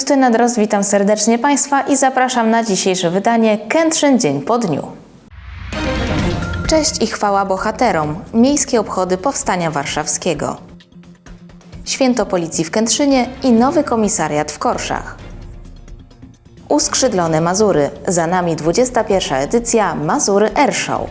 Justyna Drozd, witam serdecznie Państwa i zapraszam na dzisiejsze wydanie Kętrzyn Dzień po dniu. Cześć i chwała bohaterom. Miejskie obchody Powstania Warszawskiego. Święto Policji w Kętrzynie i nowy komisariat w Korszach. Uskrzydlone Mazury. Za nami 21. edycja Mazury Airshow.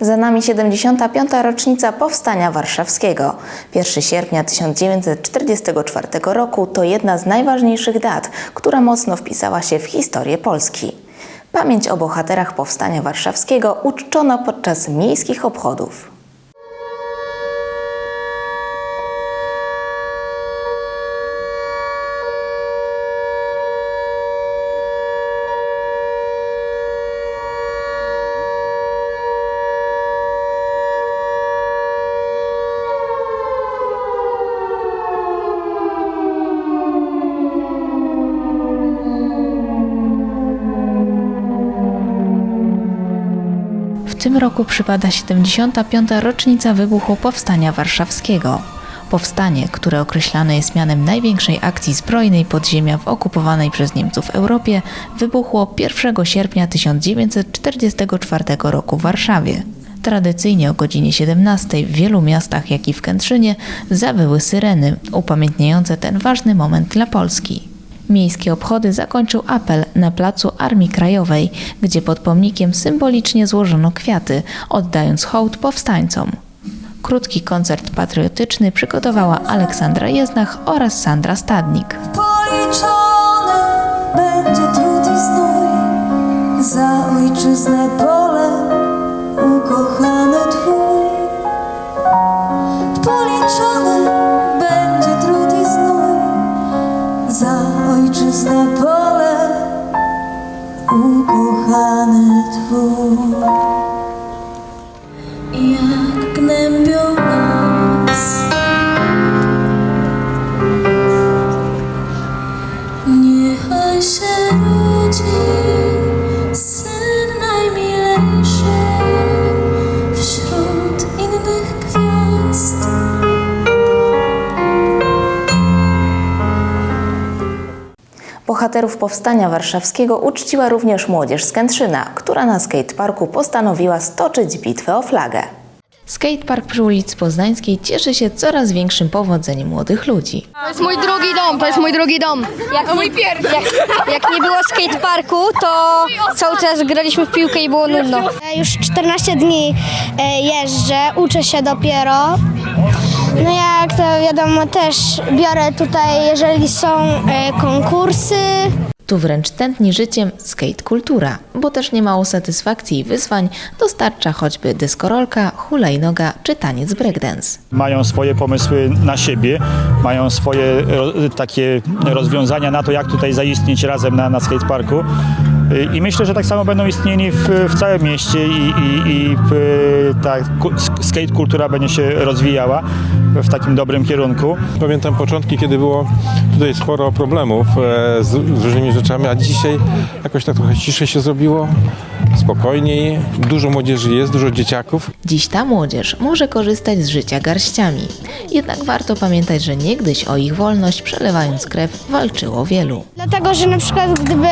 Za nami 75. rocznica Powstania Warszawskiego. 1 sierpnia 1944 roku to jedna z najważniejszych dat, która mocno wpisała się w historię Polski. Pamięć o bohaterach Powstania Warszawskiego uczczono podczas miejskich obchodów. Tym roku przypada 75. rocznica wybuchu Powstania Warszawskiego. Powstanie, które określane jest mianem największej akcji zbrojnej podziemia w okupowanej przez Niemców Europie, wybuchło 1 sierpnia 1944 roku w Warszawie. Tradycyjnie o godzinie 17 w wielu miastach, jak i w Kętrzynie, zawyły syreny, upamiętniające ten ważny moment dla Polski. Miejskie obchody zakończył apel na placu Armii Krajowej, gdzie pod pomnikiem symbolicznie złożono kwiaty, oddając hołd powstańcom. Krótki koncert patriotyczny przygotowała Aleksandra Jeznach oraz Sandra Stadnik. Policzone będzie trud i znój za ojczyznę Powstania Warszawskiego uczciła również młodzież z Kętrzyna, która na skateparku postanowiła stoczyć bitwę o flagę. Skatepark przy ulicy Poznańskiej cieszy się coraz większym powodzeniem młodych ludzi. To jest mój drugi dom, to jest mój drugi dom. Jak, mój pierwszy. Jak, jak nie było skateparku, to cały czas graliśmy w piłkę i było nudno. Już 14 dni e, jeżdżę, uczę się dopiero. No jak to wiadomo też biorę tutaj, jeżeli są e, konkursy. Tu wręcz tętni życiem skate kultura, bo też niemało satysfakcji i wyzwań dostarcza choćby deskorolka, hulajnoga czy taniec breakdance. mają swoje pomysły na siebie, mają swoje ro, takie rozwiązania na to, jak tutaj zaistnieć razem na, na skateparku. I myślę, że tak samo będą istnieli w, w całym mieście i, i, i y, ta skate kultura będzie się rozwijała w takim dobrym kierunku. Pamiętam początki, kiedy było tutaj sporo problemów e, z, różnymi rzeczami, a dzisiaj jakoś tak trochę ciszej się zrobiło, spokojniej. Dużo młodzieży jest, dużo dzieciaków. Dziś ta młodzież może korzystać z życia garściami. Jednak warto pamiętać, że niegdyś o ich wolność, przelewając krew, walczyło wielu. Dlatego, że na przykład gdyby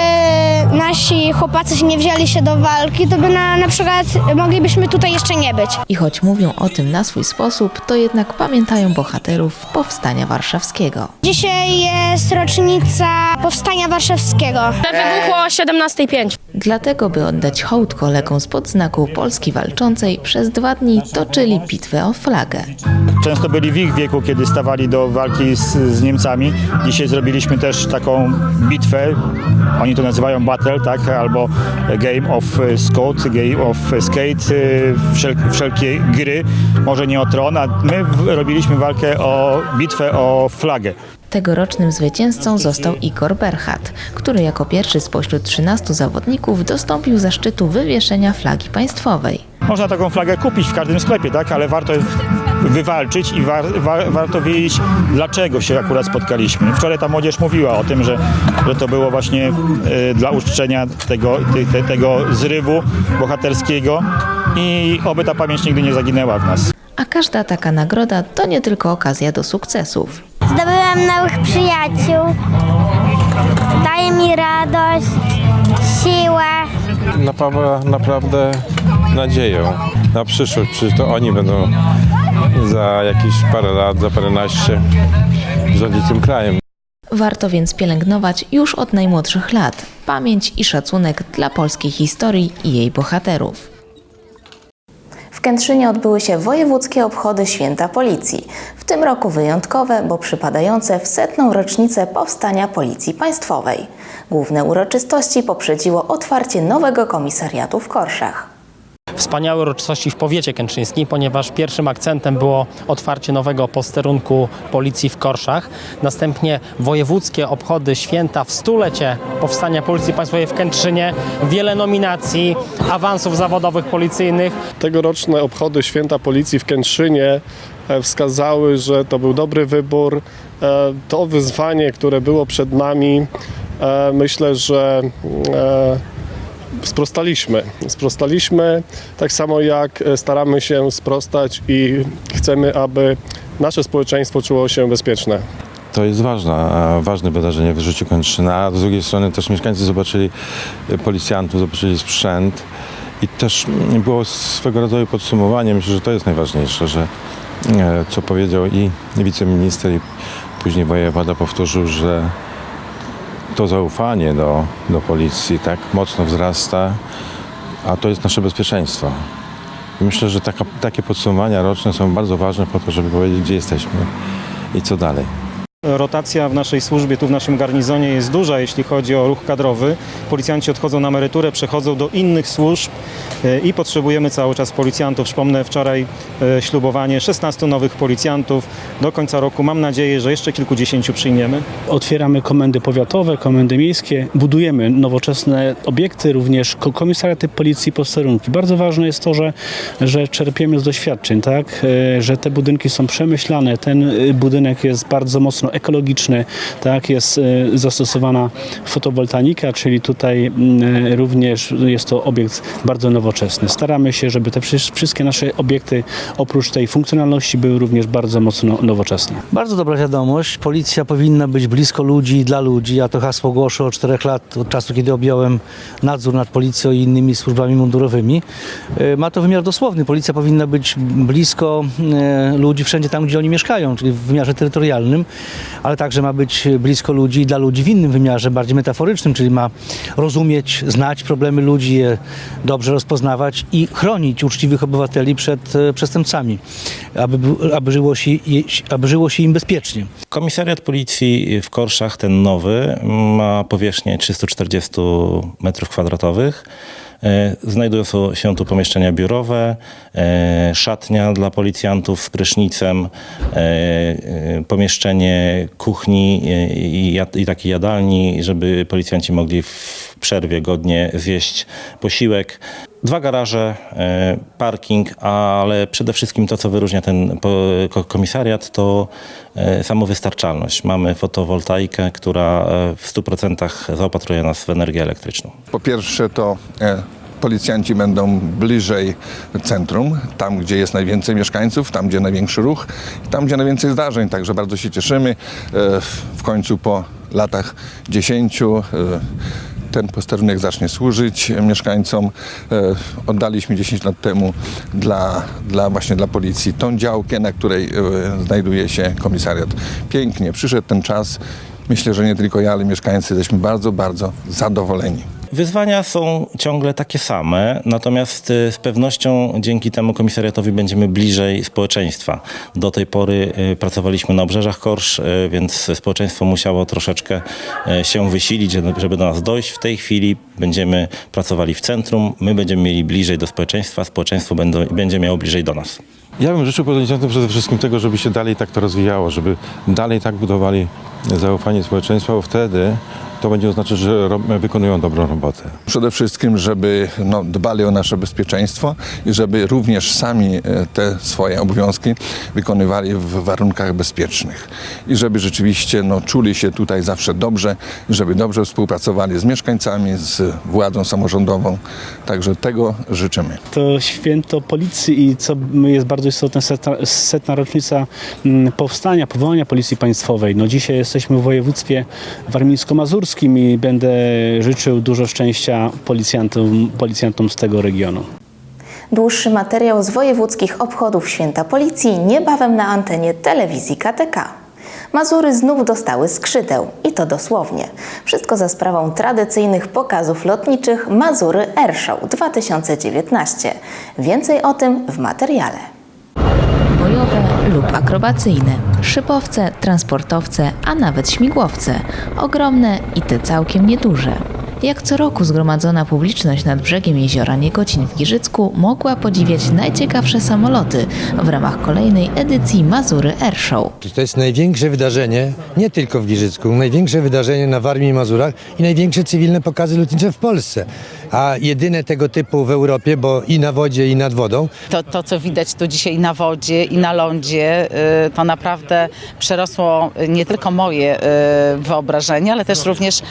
nasi chłopacy nie wzięli się do walki, to by na, na przykład moglibyśmy tutaj jeszcze nie być. I choć mówią o tym na swój sposób, to jednak pamiętają bohaterów Powstania Warszawskiego. Dzisiaj jest rocznica Powstania Warszawskiego. Wybuchło 17.05. Dlatego, by oddać hołd kolegom spod znaku Polski Walczącej, przez dwa dni toczyli bitwę o flagę. Często byli w ich wieku, kiedy stawali do walki z, z Niemcami. Dzisiaj zrobiliśmy też taką bitwę, oni to nazywają battle, tak, albo game of skate, game of skate, y, wszel, wszelkie gry, może nie o tron, a my robiliśmy walkę o bitwę o flagę. Tegorocznym zwycięzcą został Igor Berchat, który jako pierwszy spośród 13 zawodników dostąpił zaszczytu wywieszenia flagi państwowej. Można taką flagę kupić w każdym sklepie, tak? ale warto wywalczyć i war, war, warto wiedzieć, dlaczego się akurat spotkaliśmy. Wczoraj ta młodzież mówiła o tym, że, że to było właśnie e, dla uczczenia tego, te, te, tego zrywu bohaterskiego i oby ta pamięć nigdy nie zaginęła w nas. A każda taka nagroda to nie tylko okazja do sukcesów. Zdobyłam nowych przyjaciół. Daje mi radość, siłę. napawa naprawdę nadzieją na przyszłość. Przecież to oni będą za jakieś parę lat, za paręnaście rządzić tym krajem. Warto więc pielęgnować już od najmłodszych lat pamięć i szacunek dla polskiej historii i jej bohaterów. Kętrzynie odbyły się wojewódzkie obchody Święta Policji. W tym roku wyjątkowe, bo przypadające w setną rocznicę powstania Policji Państwowej. Główne uroczystości poprzedziło otwarcie nowego komisariatu w Korszach. Wspaniałe uroczystości w powiecie kętrzyńskim, ponieważ pierwszym akcentem było otwarcie nowego posterunku policji w Korszach. Następnie wojewódzkie obchody święta w stulecie powstania Policji Państwowej w Kętrzynie. Wiele nominacji, awansów zawodowych policyjnych. Tegoroczne obchody Święta Policji w Kętrzynie e, wskazały, że to był dobry wybór. E, To wyzwanie, które było przed nami, e, myślę, że sprostaliśmy. Sprostaliśmy tak samo jak e, staramy się sprostać i chcemy, aby nasze społeczeństwo czuło się bezpieczne. To jest ważne, ważne wydarzenie w życiu Kętrzyna, a z drugiej strony też mieszkańcy zobaczyli e, policjantów, zobaczyli sprzęt i też mm, było swego rodzaju podsumowanie. Myślę, że to jest najważniejsze, że e, co powiedział i wiceminister i później wojewoda powtórzył, że to zaufanie do, do policji tak mocno wzrasta, a to jest nasze bezpieczeństwo. I Myślę, że taka, takie podsumowania roczne są bardzo ważne po to, żeby powiedzieć, gdzie jesteśmy i co dalej. Rotacja w naszej służbie, tu w naszym garnizonie jest duża, jeśli chodzi o ruch kadrowy. Policjanci odchodzą na emeryturę, przechodzą do innych służb e, i potrzebujemy cały czas policjantów. Przypomnę wczoraj e, ślubowanie 16 nowych policjantów. Do końca roku mam nadzieję, że jeszcze kilkudziesięciu przyjmiemy. Otwieramy komendy powiatowe, komendy miejskie, budujemy nowoczesne obiekty, również ko- komisariaty policji, posterunki. Bardzo ważne jest to, że, że czerpiemy z doświadczeń, tak? E, że te budynki są przemyślane. Ten budynek jest bardzo mocno ekologiczny, tak? jest e, zastosowana fotowoltaika, czyli tutaj e, również jest to obiekt bardzo nowoczesny. Staramy się, żeby te wszy- wszystkie nasze obiekty oprócz tej funkcjonalności były również bardzo mocno nowoczesne. Bardzo dobra wiadomość. Policja powinna być blisko ludzi i dla ludzi. Ja to hasło głoszę od czterech lat, od czasu, kiedy objąłem nadzór nad policją i innymi służbami mundurowymi. E, Ma to wymiar dosłowny. Policja powinna być blisko ludzi wszędzie tam, gdzie oni mieszkają, czyli w wymiarze terytorialnym, ale także ma być blisko ludzi i dla ludzi w innym wymiarze, bardziej metaforycznym, czyli ma rozumieć, znać problemy ludzi, je dobrze rozpoznawać i chronić uczciwych obywateli przed e, przestępcami, aby, aby, żyło się, aby żyło się im bezpiecznie. Komisariat Policji w Korszach, ten nowy, ma powierzchnię 340 m2. E, Znajdują so- się tu pomieszczenia biurowe, e, szatnia dla policjantów z prysznicem, e, e, pomieszczenie kuchni e, i takiej jadalni, żeby policjanci mogli w przerwie godnie zjeść posiłek. Dwa garaże, e, parking, ale przede wszystkim to, co wyróżnia ten komisariat, to e, samowystarczalność. Mamy fotowoltaikę, która e, w 100% zaopatruje nas w energię elektryczną. Po pierwsze to policjanci będą bliżej centrum, tam gdzie jest najwięcej mieszkańców, tam gdzie największy ruch, tam gdzie najwięcej zdarzeń, także bardzo się cieszymy. W końcu po latach 10 e, ten posterunek zacznie służyć mieszkańcom. E, Oddaliśmy 10 lat temu dla, dla właśnie dla policji tą działkę, na której e, znajduje się komisariat. Pięknie, przyszedł ten czas. Myślę, że nie tylko ja, ale mieszkańcy jesteśmy bardzo, bardzo zadowoleni. Wyzwania są ciągle takie same, natomiast y, z pewnością dzięki temu komisariatowi będziemy bliżej społeczeństwa. Do tej pory y, pracowaliśmy na obrzeżach Korsz, y, więc społeczeństwo musiało troszeczkę się wysilić, żeby- do nas dojść. W tej chwili będziemy pracowali w centrum, my będziemy mieli bliżej do społeczeństwa, społeczeństwo będzie miało bliżej do nas. Ja bym życzył policjantom przede wszystkim tego, żeby się dalej tak to rozwijało, żeby dalej tak budowali zaufanie społeczeństwa, bo wtedy to będzie oznaczać, że wykonują dobrą robotę. Przede wszystkim, żeby no, dbali o nasze bezpieczeństwo i żeby również sami e, te swoje obowiązki wykonywali w warunkach bezpiecznych. I żeby rzeczywiście no, czuli się tutaj zawsze dobrze, żeby dobrze współpracowali z mieszkańcami, z władzą samorządową. Tak także tego życzymy. To święto policji i co jest bardzo istotne, setna, setna rocznica mm, powstania, powołania Policji Państwowej. No dzisiaj jesteśmy w województwie warmińsko-mazurskim i będę życzył dużo szczęścia policjantom, policjantom z tego regionu. Dłuższy materiał z wojewódzkich obchodów Święta Policji niebawem na antenie telewizji KTK. Mazury znów dostały skrzydeł i to dosłownie. Wszystko za sprawą tradycyjnych pokazów lotniczych Mazury Airshow 2019. Więcej o tym w materiale. Bojowe lub akrobacyjne, szybowce, transportowce, a nawet śmigłowce. Ogromne i te całkiem nieduże. Jak co roku zgromadzona publiczność nad brzegiem jeziora Niegocin w Giżycku mogła podziwiać najciekawsze samoloty w ramach kolejnej edycji Mazury Airshow. To jest największe wydarzenie, nie tylko w Giżycku, największe wydarzenie na Warmii i Mazurach i największe cywilne pokazy lotnicze w Polsce. A jedyne tego typu w Europie, bo i na wodzie, i nad wodą. To, to co widać tu dzisiaj na wodzie i na lądzie, y, to naprawdę przerosło nie tylko moje y, wyobrażenie, ale też również y,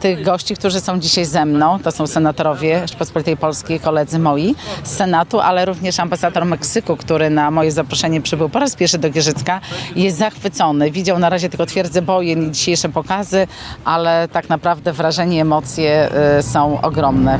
tych gości, którzy są dzisiaj ze mną. To są senatorowie Rzeczpospolitej Polskiej, koledzy moi z Senatu, ale również ambasador Meksyku, który na moje zaproszenie przybył po raz pierwszy do Gierzycka jest zachwycony. Widział na razie tylko twierdzę bojen i dzisiejsze pokazy, ale tak naprawdę wrażenie, emocje y, są ogromne.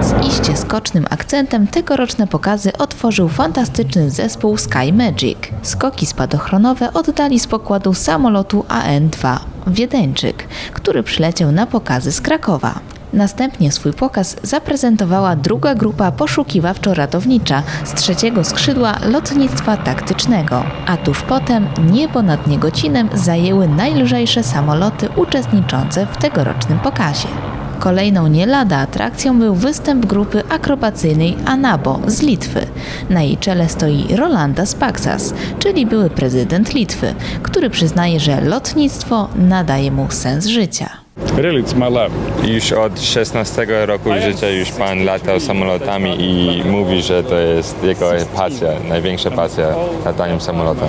Z iście skocznym akcentem tegoroczne pokazy otworzył fantastyczny zespół Sky Magic. Skoki spadochronowe oddali z pokładu samolotu AN-2 Wiedeńczyk, który przyleciał na pokazy z Krakowa. Następnie swój pokaz zaprezentowała druga grupa poszukiwawczo-ratownicza z trzeciego skrzydła lotnictwa taktycznego, a tuż potem niebo nad Niegocinem zajęły najlżejsze samoloty uczestniczące w tegorocznym pokazie. Kolejną nie lada atrakcją był występ grupy akrobacyjnej Anabo z Litwy. Na jej czele stoi Rolanda Spaksas, czyli były prezydent Litwy, który przyznaje, że lotnictwo nadaje mu sens życia. Really, it's my love. Już od 16 roku życia już pan latał samolotami i mówi, że to jest jego pasja, największa pasja lataniem samolotem.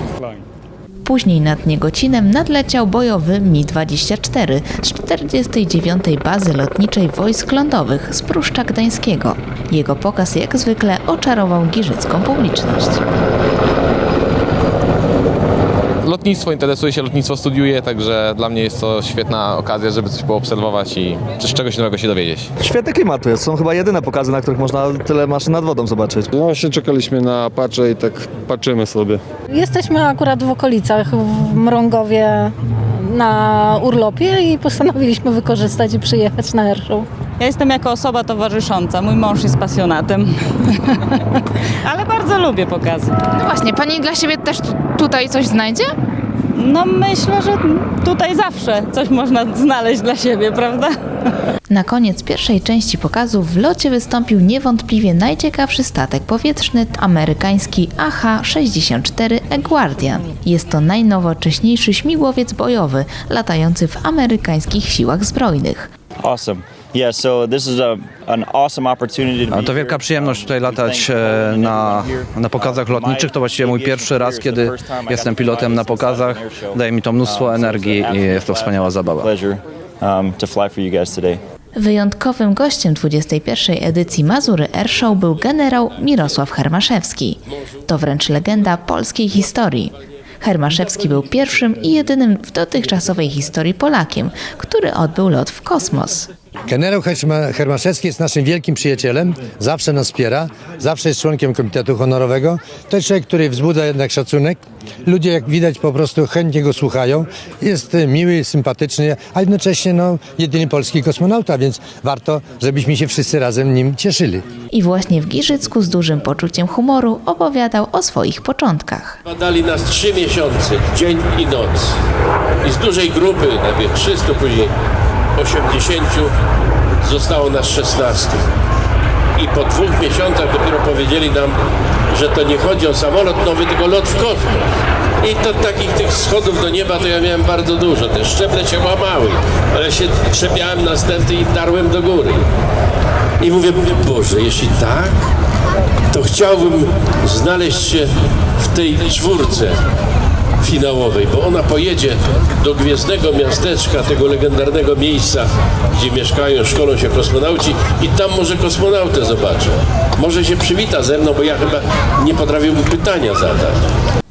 Później nad Niegocinem nadleciał bojowy Mi-24 z 49. Bazy Lotniczej Wojsk Lądowych z Pruszcza Gdańskiego. Jego pokaz jak zwykle oczarował giżycką publiczność. Lotnictwo interesuje się, lotnictwo studiuje, także dla mnie jest to świetna okazja, żeby coś poobserwować i czegoś nowego się dowiedzieć. Świetny klimat tu jest. Są chyba jedyne pokazy, na których można tyle maszyn nad wodą zobaczyć. No właśnie czekaliśmy na Apache i tak patrzymy sobie. Jesteśmy akurat w okolicach, w Mrągowie na urlopie i postanowiliśmy wykorzystać i przyjechać na airshow. Ja jestem jako osoba towarzysząca, mój mąż jest pasjonatem, ale bardzo lubię pokazy. No właśnie, pani dla siebie też tu, tutaj coś znajdzie? No myślę, że tutaj zawsze coś można znaleźć dla siebie, prawda? Na koniec pierwszej części pokazu w locie wystąpił niewątpliwie najciekawszy statek powietrzny amerykański AH-64 Guardian. Jest to najnowocześniejszy śmigłowiec bojowy latający w amerykańskich siłach zbrojnych. Awesome. Yeah, so this is a, an awesome opportunity to wielka przyjemność tutaj latać e, na, na pokazach lotniczych. To właściwie mój pierwszy raz, kiedy jestem pilotem na pokazach. Daje mi to mnóstwo energii i jest to wspaniała zabawa. um, to fly for you guys today. Wyjątkowym gościem 21. edycji Mazury Airshow był generał Mirosław Hermaszewski. To wręcz legenda polskiej historii. Hermaszewski był pierwszym i jedynym w dotychczasowej historii Polakiem, który odbył lot w kosmos. Generał Herma- Hermaszewski jest naszym wielkim przyjacielem, zawsze nas wspiera, zawsze jest członkiem Komitetu Honorowego. To jest człowiek, który wzbudza jednak szacunek. Ludzie, jak widać, po prostu chętnie go słuchają. Jest e, miły, sympatyczny, a jednocześnie no, jedyny polski kosmonauta, więc warto, żebyśmy się wszyscy razem nim cieszyli. I właśnie w Giżycku z dużym poczuciem humoru opowiadał o swoich początkach. Badali nas trzy miesiące, dzień i noc. I z dużej grupy, najpierw 300, później 80, zostało nas 16. I po dwóch miesiącach dopiero powiedzieli nam, że to nie chodzi o samolot nowy, tylko lot w kosmos. I to takich tych schodów do nieba to ja miałem bardzo dużo. Te szczeble się łamały, ale się trzepiałem następny i darłem do góry. I mówię, Boże, jeśli tak, to chciałbym znaleźć się w tej czwórce finałowej, bo ona pojedzie do gwiezdnego miasteczka, tego legendarnego miejsca, gdzie mieszkają, szkolą się kosmonauci i tam może kosmonautę zobaczę. Może się przywita ze mną, bo ja chyba nie potrafię mu pytania zadać.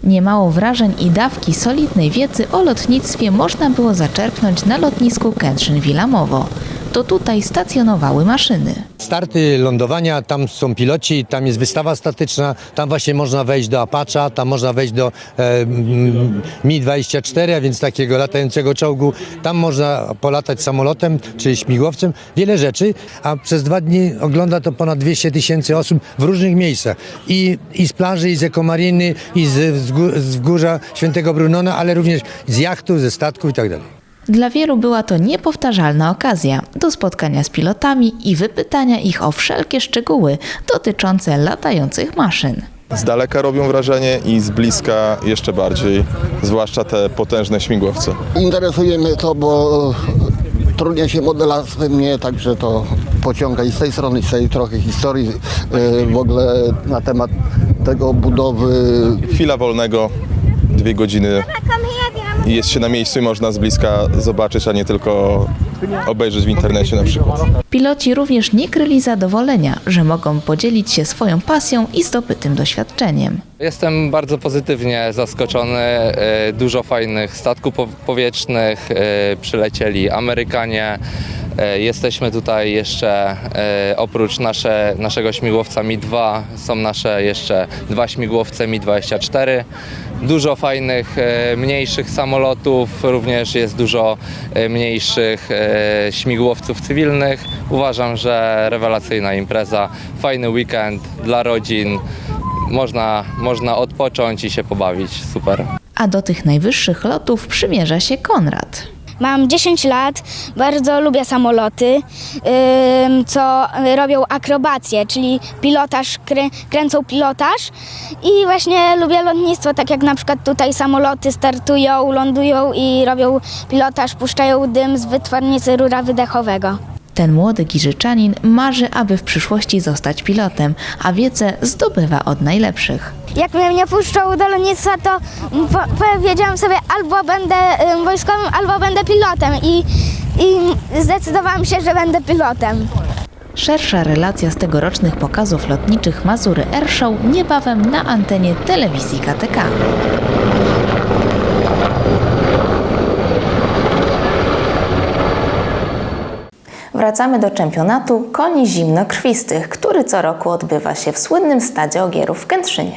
Niemało wrażeń i dawki solidnej wiedzy o lotnictwie można było zaczerpnąć na lotnisku Kętrzyn-Wilamowo. To tutaj stacjonowały maszyny. Starty lądowania, tam są piloci, tam jest wystawa statyczna, tam właśnie można wejść do Apacha, tam można wejść do e, mm, Mi-24, a więc takiego latającego czołgu. Tam można polatać samolotem czy śmigłowcem, wiele rzeczy, a przez dwa dni ogląda to ponad 200 tysięcy osób w różnych miejscach. I, I z plaży, i z ekomariny, i z, z, z Świętego Brunona, ale również z jachtu, ze statków i tak dalej. Dla wielu była to niepowtarzalna okazja do spotkania z pilotami i wypytania ich o wszelkie szczegóły dotyczące latających maszyn. Z daleka robią wrażenie i z bliska jeszcze bardziej, zwłaszcza te potężne śmigłowce. Interesuje mnie to, bo trudnie się modelarstwem mnie, także to pociąga i z tej strony, i z tej trochę historii y, w ogóle na temat tego budowy. Chwila wolnego, dwie godziny jest się na miejscu i można z bliska zobaczyć, a nie tylko obejrzeć w internecie na przykład. Piloci również nie kryli zadowolenia, że mogą podzielić się swoją pasją i zdobytym doświadczeniem. Jestem bardzo pozytywnie zaskoczony. E, Dużo fajnych statków po- powietrznych. e, Przylecieli Amerykanie. E, Jesteśmy tutaj jeszcze oprócz nasze, naszego śmigłowca Mi-2 są nasze jeszcze dwa śmigłowce Mi-24. Dużo fajnych, e, mniejszych samolotów, również jest dużo e, mniejszych e, śmigłowców cywilnych. Uważam, że rewelacyjna impreza, fajny weekend dla rodzin można, można odpocząć i się pobawić. Super. A do tych najwyższych lotów przymierza się Konrad. Mam 10 lat, bardzo lubię samoloty, co robią akrobację, czyli pilotaż, krę, kręcą pilotaż i właśnie lubię lotnictwo, tak jak na przykład tutaj samoloty startują, lądują i robią pilotaż, puszczają dym z wytwornicy rura wydechowego. Ten młody giżyczanin marzy, aby w przyszłości zostać pilotem, a wiedzę zdobywa od najlepszych. Jak mnie nie puszczą do lotnictwa, to po, powiedziałam sobie albo będę ym, wojskowym, albo będę pilotem i, i zdecydowałam się, że będę pilotem. Szersza relacja z tegorocznych pokazów lotniczych Mazury Airshow niebawem na antenie telewizji KTK. Wracamy do czempionatu koni zimnokrwistych, który co roku odbywa się w słynnym stadzie Ogierów w Kętrzynie.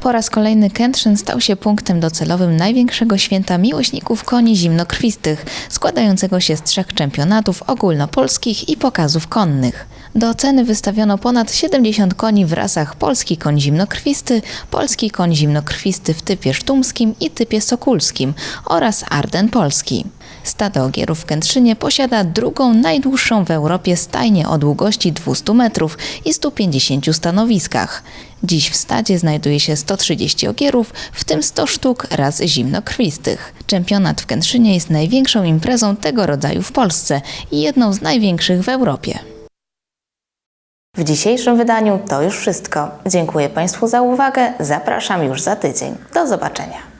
Po raz kolejny Kętrzyn stał się punktem docelowym największego święta miłośników koni zimnokrwistych, składającego się z trzech czempionatów ogólnopolskich i pokazów konnych. Do oceny wystawiono ponad 70 koni w rasach polski koń zimnokrwisty, polski koń zimnokrwisty w typie sztumskim i typie sokulskim oraz Arden polski. Stado Ogierów w Kętrzynie posiada drugą najdłuższą w Europie stajnię o długości 200 metrów i 150 stanowiskach. Dziś w stadzie znajduje się 130 ogierów, w tym 100 sztuk raz zimnokrwistych. Czempionat w Kętrzynie jest największą imprezą tego rodzaju w Polsce i jedną z największych w Europie. W dzisiejszym wydaniu to już wszystko. Dziękuję Państwu za uwagę. Zapraszam już za tydzień. Do zobaczenia.